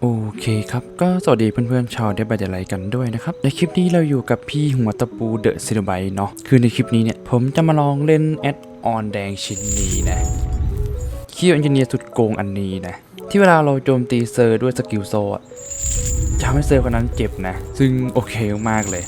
โอเคครับ ก็สวัสดีเพื่อนๆชาวเดบบัตไลกันด้วยนะครับ ในคลิปนี้เราอยู่กับพี่หัวตะปูเดอะซิลไบเนาะคือในคลิปนี้เนี่ย ผมจะมาลองเล่นแอดออนแดงชิ้นนี้นะคีย์เอนจิเนียร์สุดโกงอันนี้นะ ที่เวลาเราโจมตีเซอร์ด้วยสกิลโซอะจะทำให้เซอร์คนนั้นเจ็บนะ ซึ่งโอเคมากๆเลย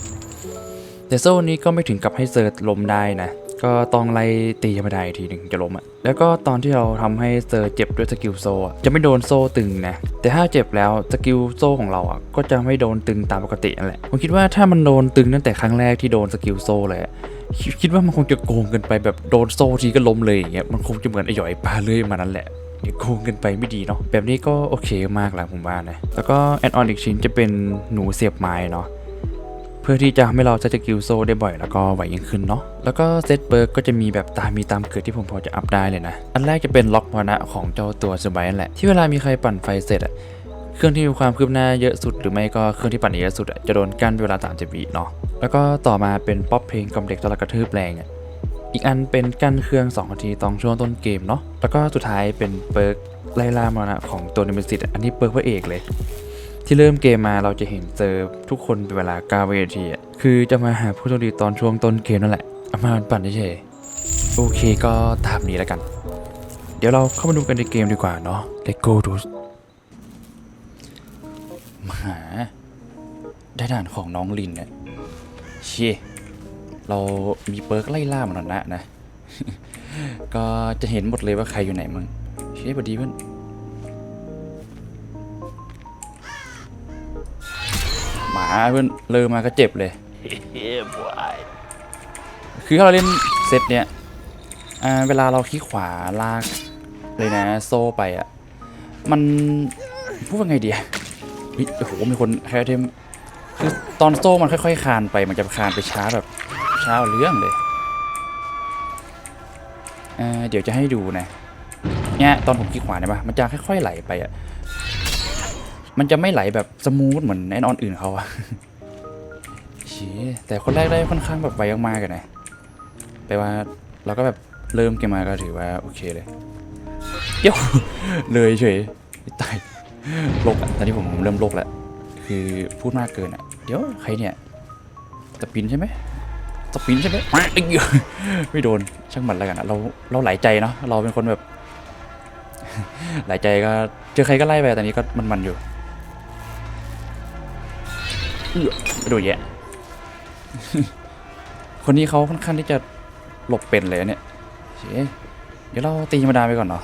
แต่โซ่นี้ก็ไม่ถึงกับให้เซอร์ล้มได้นะ ก็ต้องไล่ตีธรรมดาอีกทีหนึ่งจะล้มอะแล้วก็ตอนที่เราทำให้เซอร์เจ็บด้วยสกิลโซ่อะจะไม่โดนโซ่ตึงนะ แต่ถ้าเจ็บแล้วสกิลโซ่ของเราอะก็จะไม่โดนตึงตามปกตินั่นแหละ ผมคิดว่าถ้ามันโดนตึงตั้งแต่ครั้งแรกที่โดนสกิลโซ่เลยคิดว่ามันคงจะโกงกินไปแบบโดนโซ่ทีก็ล้มเลยอย่างเงี้ยมันคงจะเหมือนไอ้หยอยปลาเลยมานั่นแหละโกงกินไปไม่ดีเนาะแบบนี้ก็โอเคมากแล้วผมว่านะแล้วก็แอดออนอีกชิ้นจะเป็นหนูเสียบไม้เนาะ พื่อที่จะทำให้เราใช้สกิลโซได้บ่อยแล้วก็ไหวยิ่งขึ้นเนาะแล้วก็เซตเบิร์กก็จะมีแบบตามมีตามเกิดที่ผมพอจะอัพได้เลยนะ อันแรกจะเป็นล็อกมรณะของเจ้าตัวสบายนั่นแหละ ที่เวลามีใครปั่นไฟเสร็จอะเครื่องที่มีความคืบหน้าเยอะสุดหรือไม่ก็เครื่องที่ปั่นเยอะสุดอะจะโดนกั้นเวลา30วิเนาะแล้วก็ต่อมาเป็นป๊อปเพลงกำเด็กตะลกระทืบแรงอะอีกอันเป็นกั้นเครื่อง2นาทีตอนช่วงต้นเกมเนาะแล้วก็สุดท้ายเป็นเปิร์กไล่ล่ามรณะของตัวนิมิสิตอันนี้เปิร์กพระเอกเลย ที่เริ่มเกมมาเราจะเห็นเจอทุกคนเป็นเวลา9วินาทีคือจะมาหาผู้โชคดีตอนช่วงต้นเกมนั่นแหละเอามาปั่นเฉยโอเคก็ตามนี้แล้วกัน เดี๋ยวเราเข้ามาดูกันในเกมดีกว่าเนาะ Let's go ดูมาหาได้ด่านของน้องลินเนี่ยเชี่ยเรามีเปิร์กไล่ล่ามรณะนะ ก็จะเห็นหมดเลยว่าใครอยู่ไหนมึงเชี่ยบดีเพื่อน หมาเพื่อนเลอมาก็เจ็บเลยคือถ้าเราเล่นเซตเนี้ยอ่าเวลาเราคลิกขวาลากเลยนะโซ่ไปอะมันพูดว่าไงดีอะเฮ้ยโอ้โหมีคนแคร์เทมคือตอนโซ่มันค่อยๆคานไปมันจะคานไปช้าแบบช้าเอาเรื่องเลยอ่าเดี๋ยวจะให้ดูนะเนี่ยตอนผมคลิกขวาเนี่ยปะมันจะค่อยๆไหลไปอะ มันจะไม่ไหลแบบสมูทเหมือนแอนออนอื่นเขาอะชี้แต่คนแรกได้ค่อนข้างแบบไวมากๆกันนะแปลว่าเราก็แบบเริ่มเกมมาก็ถือว่าโอเคเลยเดี๋ยวเลยเฉยตายโลกอะตอนนี้ผมเริ่มโลกแล้ว คือพูดมากเกินอะเดี๋ยวใครเนี่ยสปินใช่ไหมสปินใช่ไหมไม่โดนช่างมันแล้วกันอะเราเราไหลใจเนาะเราเป็นคนแบบ หลายใจก็เจอใครก็ไล่ไปแต่นี้ก็มันๆอยู่ อื้อไม่โดนแยะ คนนี้เขาค่อนข้างที่จะหลบเป็นเลยเนี่ยเฉยเดี๋ยวเราตีธรรมดาไปก่อนเนาะ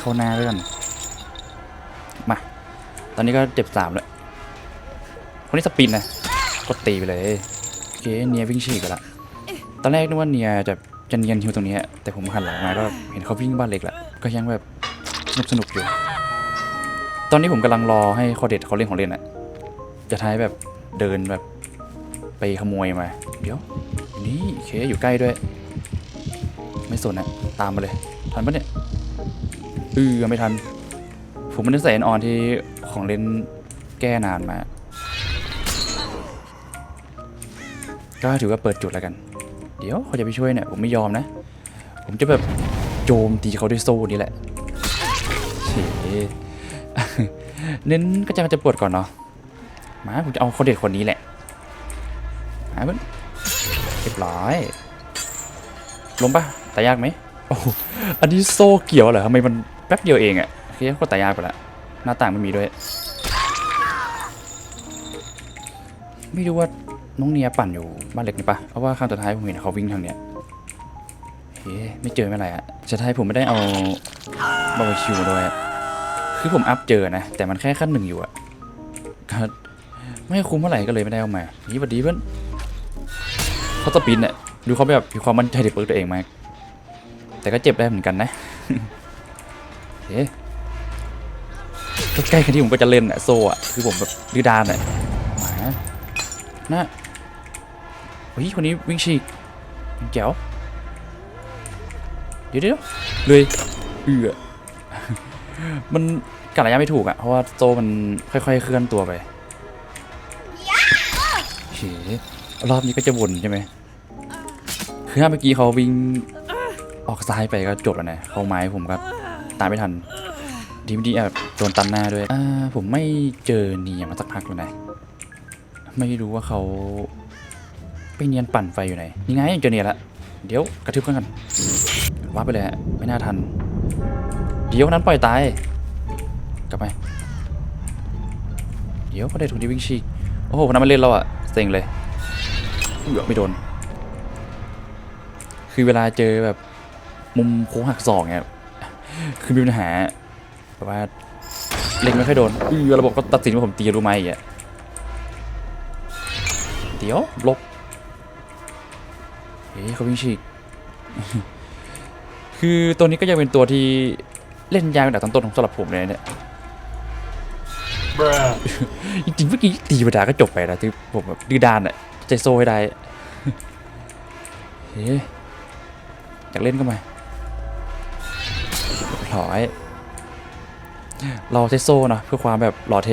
เข้าหน้าไปก่อนมา ตอนนี้ก็เจ็บสามแล้วคนนี้สปินนะก็ตีไปเลยโอเคเนียวิ่งฉีกกันละตอนแรกนึกว่าเนียจะจะเนียนฮิวตรงนี้แต่ผมหันหลังมาก็เห็นเขาวิ่งบ้านเล็กแล้วก็ยังแบบสนุกสนุกอยู่ ตอนนี้ผมกำลังรอให้คอเด็ดเขาเล่นของเล่นอะ จะท้ายแบบเดินแบบไปขโมยมา เดี๋ยว นี่เคอยู่ใกล้ด้วย ไม่สนอะตามมาเลย ทันปะเนี่ยเออไม่ทัน ผมม่ได้ใส่แอนออนที่ของเล่นแก้นานมา ก็ถือว่าเปิดจุดแล้วกัน เดี๋ยวเขาจะไปช่วยเนี่ยผมไม่ยอมนะ ผมจะแบบโจมตีเขาด้วยโซ่นี่แหละเฉเน้นก็จะมันจะปวดก่อนเนาะ มาผมจะเอาคนเด็ดคนนี้แหละมาเพื่อนเรียบร้อยล้มปะตายยากไหมโอ้โหอันนี้โซ่เกี่ยวเหรอทำไมมันแป๊บเดียวเองอะโอเคก็ตายยากไปละหน้าต่างไม่มีด้วย ไม่รู้ว่าน้องเนียปั่นอยู่บ้านเล็กนี่ปะเพราะว่าครั้งสุดท้ายผมเห็นเขาวิ่งทางเนี้ยเฮ้ไม่เจอไม่ไรอะสุดท้ายผมไม่ได้เอาบาร์บีคิวมาด้วยคือผมอัพเจอนะ แต่มันแค่ขั้นหนึ่งอยู่อะก็ ไม่คุ้มเท่าไหร่ก็เลยไม่ได้เอามา นี่บัดดีเพื่อนเขาสปินเนี่ยดูเขาแบบมีความมั่นใจในเปิร์กตัวเองมาก แต่ก็เจ็บได้เหมือนกันนะเฮ้ก็ใกล้กันที่ผมก็จะเล่นอะโซ่อะคือผมแบบดื้อดานอะหมาน่าเฮ้ยคนนี้วิ่งฉีกแจ๋วเดี๋ยวเดี๋ยวเลยเอือมันกะระยะไม่ถูกอะเพราะว่าโซ่มันค่อยๆเคลื่อนตัวไป รอบนี้ก็จะวนใช่ไหมคือถ้าเมื่อกี้เขาวิ่งออกซ้ายไปก็จบแล้วนะเข้าไม้ผมก็ตามไม่ทันดีไม่ดีแอบโดนตันหน้าด้วยอ่าผมไม่เจอเนียมาสักพักแล้วนะไม่รู้ว่าเขาไปเนียนปั่นไฟอยู่ไหนนี่ไงเจอเนียละเดี๋ยวกระทืบเครื่องกันว่าไปเลยฮะไม่น่าทัน เดี๋ยวนั้นปล่อยตายกลับไป เดี๋ยวเขาได้ถุงที่วิ่งฉีกโอ้โหคนนั้นมาเล่นเราอะเซ็งเลย เอือไม่โดน คือเวลาเจอแบบ มุมโค้งหักศอกเนี่ยคือมีปัญหาแบบว่าเล็งไม่ค่อยโดนเออระบบก็ตัดสินว่าผมตีรู้ไหมอะเดี๋ยวหลบเฮ้ยเขาวิ่งฉีกคือตัวนี้ก็ยังเป็นตัวที่เล่นยากแต่ต้นต้นๆของสำหรับผมเลยนะเนี่ยจริงๆเมื่อกี้ตีธรรมดาก็จบไปนะที่ผมแบบดื้อด้านอะ ใจโซให้ได้เฮ้ยอยากเล่นก็มาเรียรอยเราใช้โซเนะเพื่อความแบบหล่อเท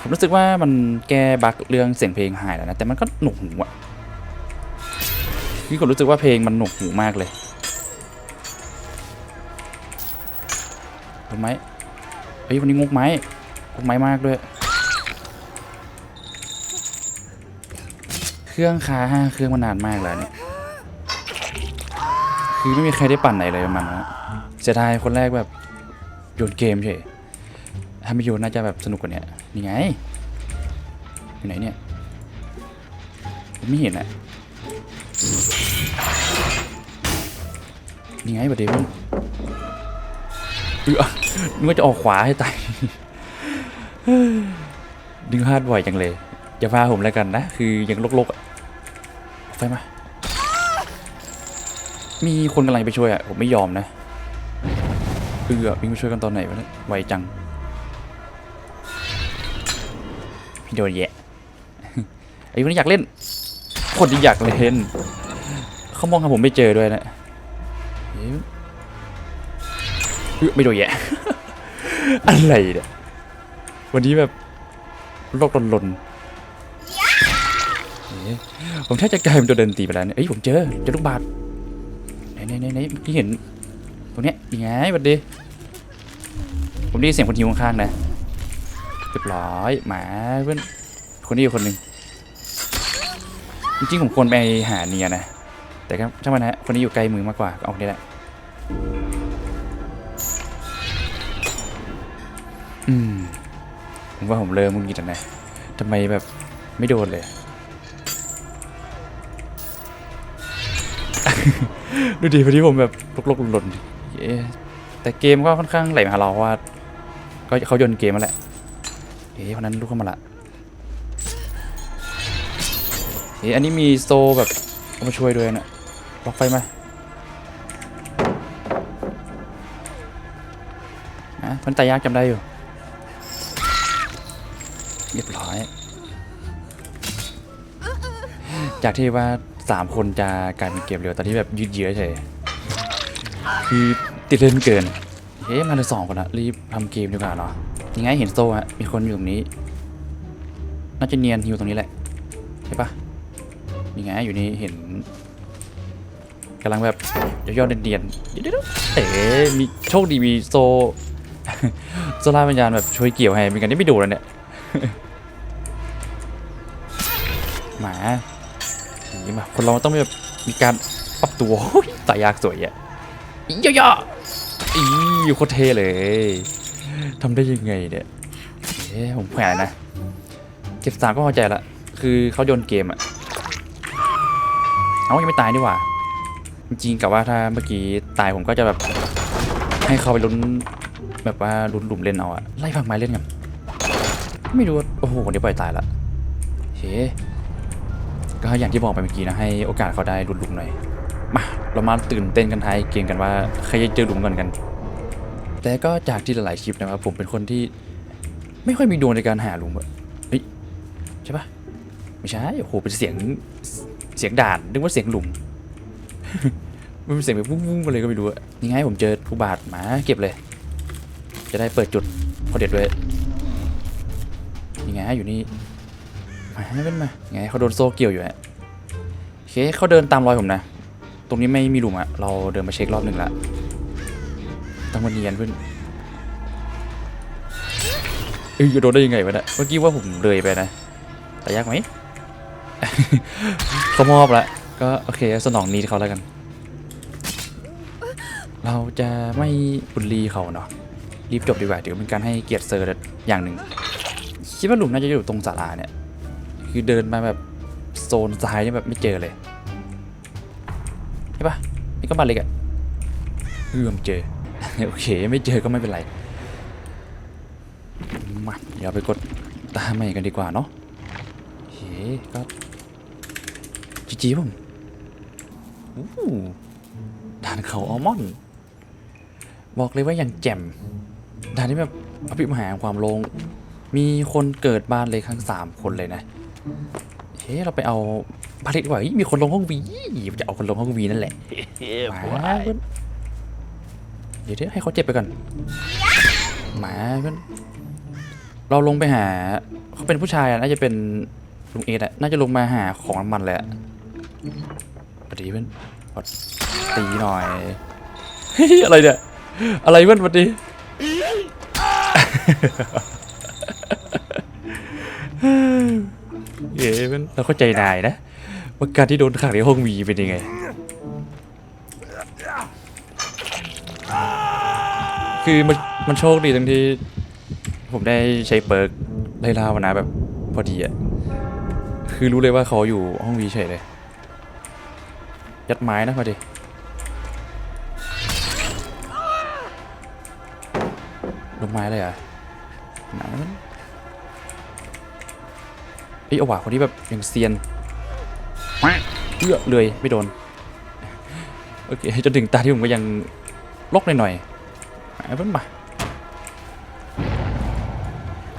ผมรู้สึกว่ามันแก้บั๊กเรื่องเสียงเพลงหายแล้วนะ แต่มันก็หนุกหูอะคือผมรู้สึกว่าเพลงมันหนุกหูมากเลยถูกไหมเฮ้ยวันนี้งกไม้งกไม้มากด้วย รื่องคาห้าเครื่องมานานมากแล้วเนี่ยคือไม่มีใครได้ปั่นไหนเลยประมันนะเสียดายคนแรกแบบโยนเกมเฉยถ้าไม่โยนน่าจะแบบสนุกกว่านี้นี่ไงอยู่ไหนเนี่ยผมไม่เห็นอะนี่ไงบัดเดี๋ยวมันเออนึกว่าจะออกขวาให้ตายดึงพลาดบ่อยจังเลยอย่าพาผมแล้วกันนะ คือยังลกๆอะเอา ไฟมา มีคนกำลังไปช่วยอะ ผมไม่ยอมนะเออวิ่งไปช่วยกันตอนไหนวะเนี่ยไวจัง พี่โดนแยะไอ้คนนี้อยากเล่นคนที่อยากเล่น เขามองหาผมไม่เจอด้วยนะเอ๊ะเอ้ไม่โดนแยะ อะไรเนี่ย วันนี้แบบโลกลนๆ ผมแทบจะกลายเป็นตัวเดินตีไปแล้วเนี่ยเอ้ยผมเจอเจอลูกบาศก์ไหนไหนไหนไหนเมื่อกี้เห็นตรงเนี้ยยังไงสวัสดีผมได้ยินเสียงคนหิวข้างๆนะเรียบร้อยหมาเพื่อนคนนี้อยู่คนหนึ่งจริงๆผมควรไปหาเนียนะ แต่ก็ช่างมันนะฮะคนนี้อยู่ไกลมือมากกว่าเอาคนนี้แหละอืมผมว่าผมเริ่มมุนกิดแล้วนะทำไมแบบไม่โดนเลย ดูดิพอดีผมแบบลกๆหล่นๆแต่เกมก็ค่อนข้างไหลมาหาเราว่า ก็เขาโยนเกมมาแหละ เอ๊ะคนนั้นลุกเข้ามาละเอ๊ะอันนี้มีโซแบบามาช่วยด้วยนะล็อกไฟมาอะพันตายากจำได้อยู่เรียบร้อย จากที่ว่า สามคนจะกลายเป็นเกมเร็วตอนที่แบบยืดเยื้อเฉยคือติดเล่นเกินเฮ้ยมาเลยสองคนอะรีบทำเกมดีกว่าเนาะยังไงเห็นโซ่อะมีคนอยู่ตรงนี้ น่าจะเนียนอยู่ตรงนี้แหละใช่ปะยังไงอยู่นี่เห็นกำลังแบบยอๆเนียนเดี๋ยวเอ๋มีโชคดีมีโซโซล่าวิญญาณแบบช่วยเกี่ยวให้เป็นกันที่ไม่ดูแล้วเนี่ยหมา มาคนเราต้องแบบมีการปรับตัวโอ้ยตายยากสวยอะอีย่อๆอีโคตรเท่เลยทำได้ยังไงเนี่ยเอ๊ะผมแผลนะเก็บสามก็พอใจละคือเขาโยนเกมอะเอายังไม่ตายนี่หว่า จริงๆกับว่าถ้าเมื่อกี้ตายผมก็จะแบบ ให้เขาไปลุ้นแบบว่าลุ้นหลุมเล่นเอาอะไล่ฝั่งไม้เล่นกันไม่รู้ว่าโอ้โหเดี๋ยวปล่อยตายละเฮ้ ก็อย่างที่บอกไปเมื่อกี้นะให้โอกาสเขาได้หลุดหลุมหน่อย มาเรามาตื่นเต้นกันท้ายเกมกันว่าใครจะเจอหลุมก่อนกัน แต่ก็จากที่หลายๆคลิปนะครับผมเป็นคนที่ไม่ค่อยมีดวงในการหาหลุมอะเฮ้ยใช่ปะไม่ใช่โอ้โหเป็นเสียงเสียงด่านนึกว่าเสียงหลุมมันเป็นเสียงแบบวุ้งๆอะไรก็ไม่รู้อะยังไงผมเจอผู้บาดมาเก็บเลย จะได้เปิดจุดพอเด็ดด้วยยังไงอยู่นี่ มาเป็นมายังไงเขาโดนโซ่เกี่ยวอยู่ฮะโอเคเขาเดินตามรอยผมนะ ตรงนี้ไม่มีหลุมอะเราเดินมาเช็ครอบหนึ่งละต้องมาเนียนเพื่อนเอ้ยโดนได้ยังไงวะเนี่ยเมื่อกี้ว่าผมเลยไปนะแต่ยากไหมเขามอบแล้วก็โอเคสนองนี้เขาแล้วกัน เราจะไม่บุลลีเขาเนาะรีบจบดีกว่าเดี๋ยวเป็นการให้เกียรติเซอร์อย่างหนึ่งคิดว่าหลุมน่าจะอยู่ตรงศาลาเนี่ย คือเดินมาแบบโซนซ้ายเนี่ยแบบไม่เจอเลยใช่ปะนี่ก็บ้าเล็กอะเอื้อมเจอ โอเคไม่เจอก็ไม่เป็นไรมาเดี๋ยวไปกดตาใหม่กันดีกว่าเนาะโอเคก็จีจีผมด่านเขาอัลมอนด์บอกเลยว่าอย่างแจ่มด่านที่แบบอภิมหาความลง มีคนเกิดบ้านเลยทั้งสามคนเลยนะ เฮ้เราไปเอาผลิตดีกว่าเฮ้ยมีคนลงห้องวีจะเอาคนลงห้องวีนั่นแหละ Yeah, มา boy. เพื่อนเดี๋ยวเดี๋ยวให้เขาเจ็บไปก่อนมาเพื่อนเราลงไปหาเขาเป็นผู้ชายอะน่าจะเป็นลุงเอดอะน่าจะลงมาหาของน้ำมันเลยอะสวัสดีเพื่อนขอตีหน่อยเฮ้ยอะไรเนี่ยอะไรเพื่อนสวัสดี เย้เพื่อนเราเข้าใจนายนะว่าการที่โดนขังในห้องวีเป็นยังไงคือมันมันโชคดีตรงที่ ผมได้ใช้เปิร์กไล่ล่าวันนะแบบพอดีอะคือรู้เลยว่าเขาอยู่ห้องวีเฉยเลย ยัดไม้นะพอดีลงไม้เลยอะหนามัน เอ้ยเอาว่ะคนที่แบบยังเซียนเอื้อเลยไม่โดน โอเคจนถึงตาที่ผมก็ยังลกหน่อยๆไอ้เพิ่นมา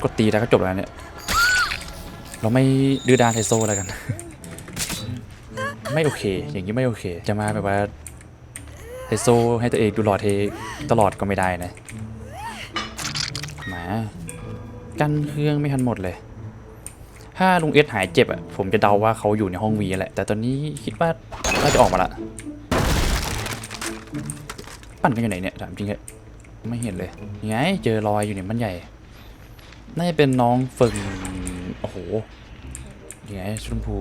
กดตีแล้วก็จบแล้วเนี่ย เราไม่ดื้อดานไทโซแล้วกัน ไม่โอเค อย่างนี้ไม่โอเค จะมาแบบว่าไทโซให้ตัวเองดูหล่อเทตลอดก็ไม่ได้นะหมา กันเครื่องไม่ทันหมดเลย ถ้าลุงเอสหายเจ็บอะผมจะเดาว่าเขาอยู่ในห้องวีแหละ แต่ตอนนี้คิดว่าน่าจะออกมาละ ปั่นกันอยู่ไหนเนี่ยถามจริงเหอะไม่เห็นเลยยังไงเจอรอยอยู่เนี่ยมันใหญ่ น่าจะเป็นน้องเฟิงโอ้โหยังไงชมพู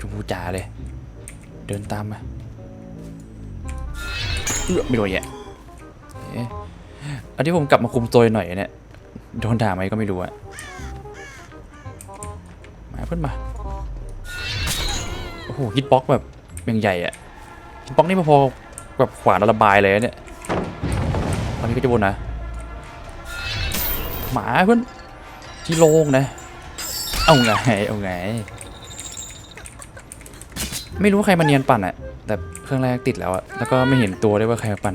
ชมพูจ๋าเลย เดินตามมาเออไม่โดนแยะเอ๊ะอันที่ผมกลับมาคุมตัวหน่อยเนี่ยโดนด่าไหมก็ไม่รู้อะ เพื่อนมา โอ้โหฮิตบ็อกแบบยังใหญ่อะฮิตบ็อกนี่พอๆแบบขวานระบายเลยเนี่ย ตอนนี้ก็จะวนนะ หมาเพื่อนที่โล่งนะ เอาไง เอาไง ไม่รู้ว่าใครมาเนียนปั่นอะแต่เครื่องแรกติดแล้วอะแล้วก็ไม่เห็นตัวด้วยว่าใครมาปั่น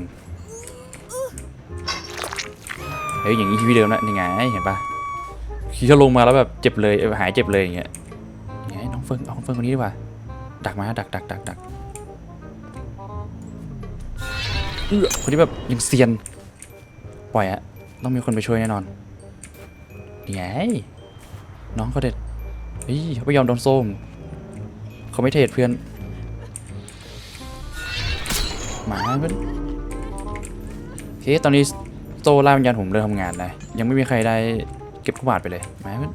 เฮ้ยอย่างนี้ชีวิตเดิมนะยังไงเห็นปะขี่เขาลงมาแล้วแบบเจ็บเลยหายเจ็บเลยอย่างเงี้ย ยังไงน้องเฟิงเอาน้องเฟิงคนนี้ดีกว่า ดักมาดักดักดักดักเออคนที่แบบยังเซียน ปล่อยอะต้องมีคนไปช่วยแน่นอนนี่ไงน้องเขาเด็ดเฮ้ยเขาไม่ยอมโดนส้มเขาไม่เทรดเพื่อนหมาเพื่อนโอเคตอนนี้โซล่าวิญญาณผมเริ่มทำงานเลยยังไม่มีใครได้เก็บขวาดไปเลยหมาเพื่อน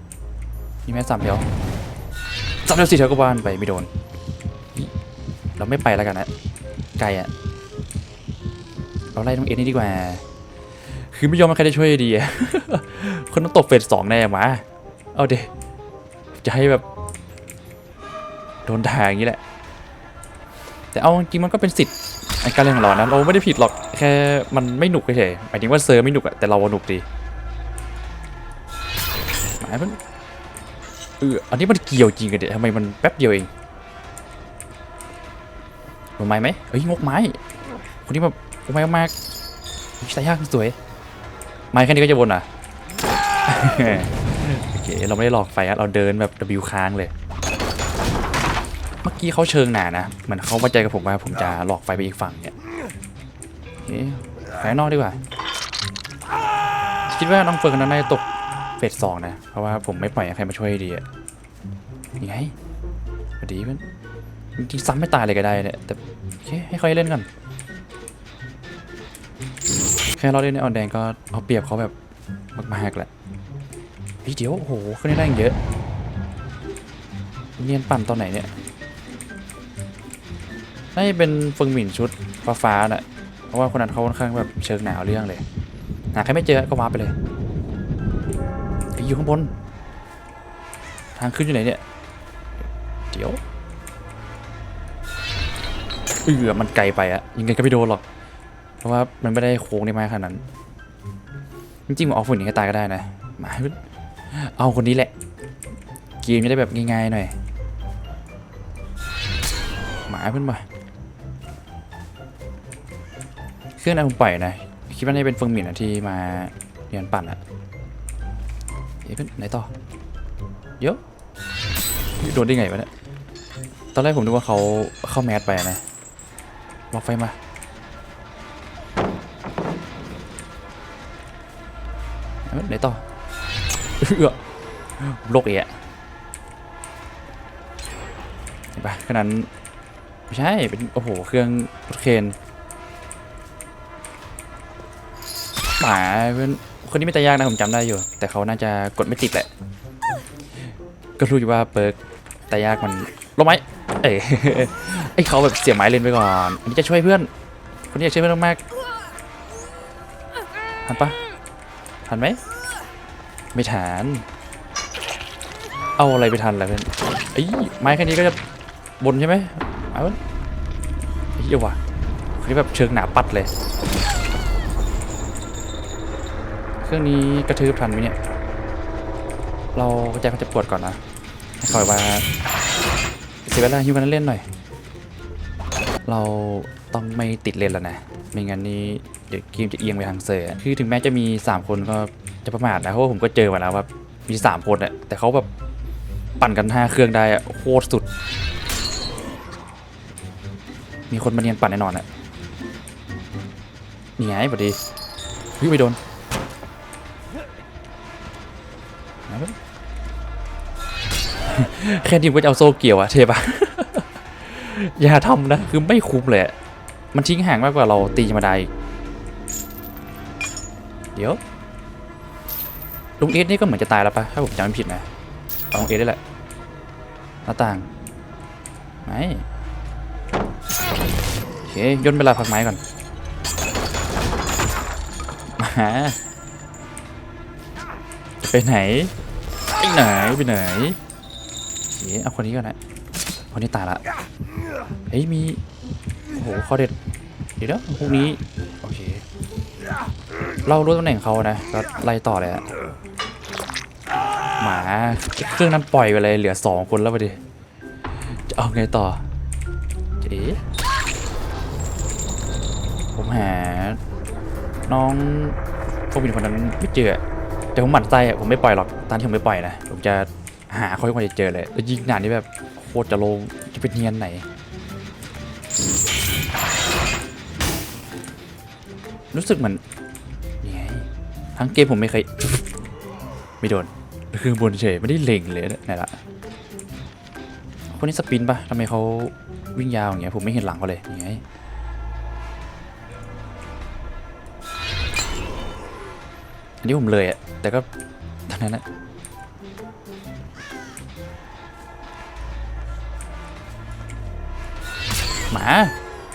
มีแม่สามแถว สามแถวสี่แถวก็บานไปไม่โดน เราไม่ไปแล้วกันนะไกลอะเราไล่ตรงเอ็นนี่ดีกว่า คือไม่ยอมให้ใครได้ช่วยดีอะคนต้องตกเฟสสองแน่มาเอาเดจะให้แบบโดนด่าอย่างนี้แหละ แต่เอาจริงมันก็เป็นสิทธิ์ในการเล่นของเรานะเราไม่ได้ผิดหรอกแค่มันไม่หนุกเฉยหมายถึงว่าเซอร์ไม่หนุกอะแต่เราว่าหนุกดีหมายมัน เอออันนี้มันเกี่ยวจริงกันเดี๋ยทำไมมันแป๊บเดียวเองลงไม้ไหมเอ้ยงกไม้คนนี้แบบงกไม้มากใส่ยากสวย ไม้แค่นี้ก็จะวนอะโอเคเราไม่ได้หลอกไฟอะเราเดินแบบ W ค้างเลย เมื่อกี้เขาเชิงหนานะ เหมือนเขามั่นใจกับผมว่าผมจะหลอกไฟไปอีกฝั่งเนี่ยไฟนอกดีกว่า คิดว่าน้องเฟิร์นนนั้นน่าจะตก เฟสสองนะ เพราะว่าผมไม่ปล่อยให้ใครมาช่วยดีอะยังไงสวัสดีเพื่อนจริงซ้ำไม่ตายเลยก็ได้เนี่ยแต่โอเคให้เขาเล่นก่อนแค่เราเล่นในออนแดงก็เอาเปรียบเขาแบบมากๆแหละเฮ้ยเดี๋ยวโอ้โหขึ้นได้แรงเยอะเนียนปั่นตอนไหนเนี่ยน่าจะเป็นฟิงหมิ่นชุดฟ้าๆน่ะเพราะว่าคนนั้นเขาค่อนข้างแบบเชิงหนาวเรื่องเลยหาใครไม่เจอก็วาไปเลย อยู่ข้างบน ทางขึ้นอยู่ไหนเนี่ย เดี๋ยวเออมันไกลไปอะยังไงก็ไม่โดนหรอก เพราะว่ามันไม่ได้โค้งได้มากขนาดนั้น จริงๆมันออกฝุ่นอย่างนี้ก็ตายก็ได้นะ มาเอาคนนี้แหละ เกมจะได้แบบง่ายๆหน่อย หมาขึ้นมาเครื่องนั้นผมปล่อยนะ คิดว่าน่าจะเป็นเฟิงหมิ่นะที่มาเรียนปั่นอะ เพื่อนไหนต่อเยอะโดนได้ไงวะเนี่ยตอนแรกผมนึกว่าเขาเข้าแมสไปนะล็อกไฟมาไหนต่อเอือโลกเอะเห็นปะขนาดไม่ใช่ เป็น โอ้โห เครื่องรถเคนหมาเพื่อน คนนี้ไม่ตายากนะผมจำได้อยู่ แต่เขาน่าจะกดไม่ติดแหละ ก็รู้อยู่ว่าเปิร์กตายากมันลงไหมเอ้ยไอเขาแบบเสียไม้เล่นไปก่อน อันนี้จะช่วยเพื่อน คนนี้อยากช่วยเพื่อนมากๆทันปะทันไหมไม่ทันเอาอะไรไปทันล่ะเพื่อนไอ้ไม้แค่นี้ก็จะบนใช่ไหมเอาเว้ยไอ้เหี้ยว่ะคนนี้แบบเชิงหนาปัดเลย เครื่องนี้กระทืบทันไหมเนี่ย เราแจ็คเขาจะปวดก่อนนะให้คอยว่าเสียเวลาฮิวกันเล่นหน่อย เราต้องไม่ติดเลนแล้วนะ ไม่งั้นนี่เดี๋ยวเกมจะเอียงไปทางเซอร์คือถึงแม้จะมี 3 คนก็จะประมาทนะ เพราะว่าผมก็เจอมาแล้วว่ามี 3 คนอะแต่เขาแบบปั่นกัน 5 เครื่องได้อะโคตรสุด มีคนมาเนียนปั่นแน่นอนอะนี่ไงพอดีวิ่งไปโดน แค่ทีมก็จะเอาโซ่เกี่ยวอะเทปะอย่าทำนะ คือไม่คุ้มเลยมันทิ้งห่างมากกว่าเราตีธรรมดาอีกเดี๋ยวลุงเอสนี่ก็เหมือนจะตายแล้วปะถ้าผมจำไม่ผิดนะเอาลุงเอสได้แหละหน้าต่างไม้โอเคย่นเวลาพักไม้ก่อนมา ไปไหนไปไหนไปไหนเอ๊ะเอาคนนี้ก่อนนะคนนี้ตายละเฮ้ยมีโอ้โหข้อเด็ดเดี๋ยวนะพวกนี้โอเคเรารู้ตำแหน่งเขานะก็ไล่ต่อเลยอะหมาเครื่องนั้นปล่อยไปเลยเหลือสองคนแล้วไปดิจะเอาไงต่อเจ๊ผมหาน้องพวกบินคนนั้นไม่เจอ แต่ผมหมั่นไส้อะผมไม่ปล่อยหรอกตอนที่ผมไม่ปล่อยนะผมจะหาเขาให้คนจะเจอเลยแล้วยิงหนานนี่แบบโคตรจะโลงจะเป็นเนียนไหน รู้สึกเหมือนนี่ไงทั้งเกมผมไม่เคยไม่โดนคือบนเฉยไม่ได้เล็งเลยไหนละคนนี้สปินปะทำไมเขาวิ่งยาวอย่างเงี้ยผมไม่เห็นหลังเขาเลยนี่ไง อันนี้ผมเลยอะแต่ก็เท่านั้นนะหมา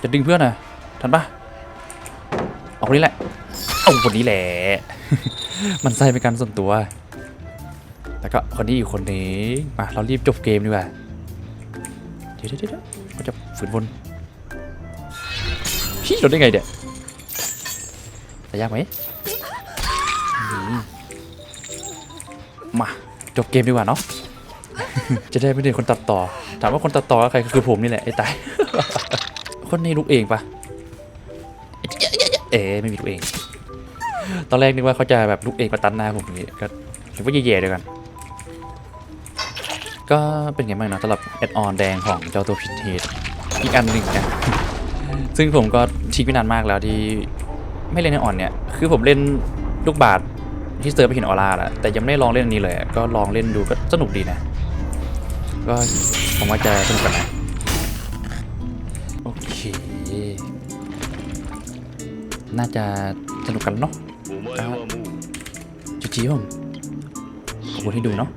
จะดึงเพื่อนอะทันปะเอาคนนี้แหละ เอาคนนี้แหละ มันใส่เป็นการส่วนตัว แล้วก็คนนี้อีกคนนึงมาเรารีบจบเกมดีกว่าเดี๋ยวเดี๋ยวเดี๋ยวเขาจะฝืนวนพี่โดนได้ไงเดี๋ยแต่ยากไหม มา จบเกมดีกว่าเนาะ จะได้ไม่เดืนคนตัดต่อ ถามว่าคนตัดต่อใครคือผมนี่แหละไอ้ตาย คนนี้ลูกเองปะเอ๊ะไม่มีลูกเอง ตอนแรกนึกว่าเขาจะแบบลูกเองมาตัดหน้าผมอย่างนี้ก็คิดว่าแย่ๆเดียวกัน ก็เป็นไงบ้างเนาะสำหรับแอดออนแดงของเจ้าตัวพินเทสอีกอันหนึ่งนะซึ่งผมก็ทิ้งไปนานมากแล้วที่ไม่เล่นในออนเนี่ย คือผมเล่นลูกบาศก์ ที่เซิร์ฟไปเห็นออร่าแล้วแต่ยังไม่ได้ลองเล่นอันนี้เลย ก็ลองเล่นดูก็สนุกดีนะ ก็ผมว่าจะสนุกกันนะ โอเค น่าจะสนุกกันเนาะจีจีผมขอบคุณที่ดูเนาะ